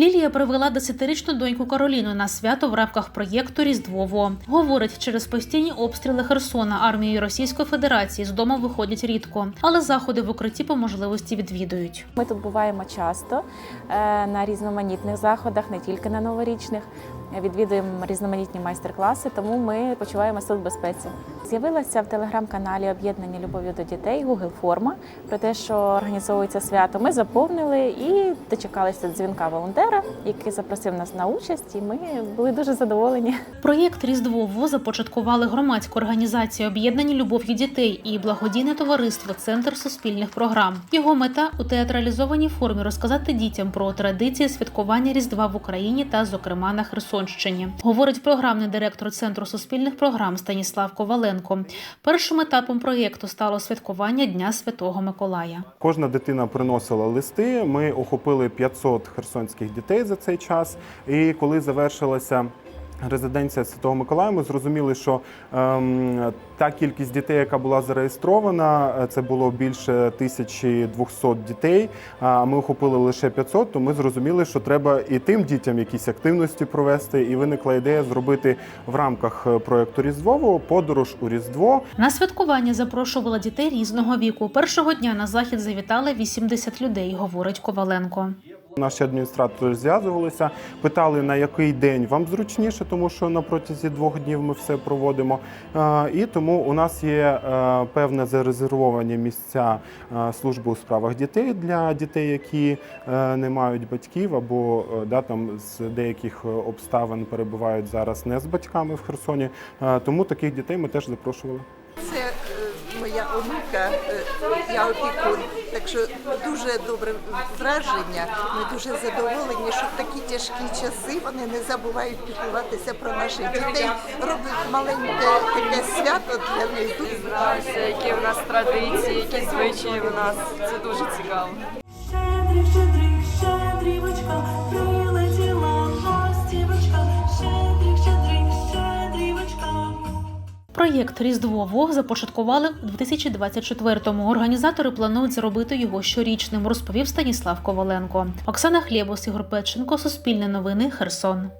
Лілія привела десятирічну доньку Кароліну на свято в рамках проєкту Різдвово. Говорить, через постійні обстріли Херсона армією Російської Федерації з дому виходять рідко, але заходи в укритті по можливості відвідують. Ми тут буваємо часто е, на різноманітних заходах, не тільки на новорічних. Відвідуємо різноманітні майстер-класи, тому ми почуваємося тут в безпеці. З'явилася в телеграм-каналі Об'єднання любов'ю до дітей Google форма про те, що організовується свято. Ми заповнили і дочекалися дзвінка волонтера, який запросив нас на участь, і ми були дуже задоволені. Проєкт Різдвово започаткували громадську організацію об'єднані любов'ю дітей і благодійне товариство Центр суспільних програм. Його мета у театралізованій формі розказати дітям про традиції святкування Різдва в Україні та, зокрема, на Херсонщині. Говорить програмний директор Центру суспільних програм Станіслав Коваленко. Першим етапом проєкту стало святкування Дня Святого Миколая. Кожна дитина приносила листи. Ми охопили 500 херсонських дітей за цей час. І коли завершилася резиденція Святого Миколая, ми зрозуміли, що ем, та кількість дітей, яка була зареєстрована, е, це було більше 1200 дітей. А ми охопили лише 500, то ми зрозуміли, що треба і тим дітям якісь активності провести. І виникла ідея зробити в рамках е, проекту Різдвово подорож у Різдво. На святкування запрошувала дітей різного віку. Першого дня на захід завітали 80 людей, говорить Коваленко. Наші адміністратори зв'язувалися, питали на який день вам зручніше, тому що на протязі двох днів ми все проводимо. Е, І тому у нас є е, певне зарезервовані місця е, служби у справах дітей для дітей, які не мають батьків або да, там з деяких обставин перебувають зараз не з батьками в Херсоні. Тому таких дітей ми теж запрошували. Моя онука, е, я опікун. Так що дуже добре враження. Ми дуже задоволені, що в такі тяжкі часи вони не забувають піклуватися про наших дітей, роблять маленьке таке свято для них. які в нас традиції, які звичаї в нас. Це дуже цікаво. Проєкт Різдво Вог започаткували у 2024-му. Організатори планують зробити його щорічним, розповів Станіслав Коваленко. Оксана Хлєбос, Ігор Петченко, Суспільне новини, Херсон.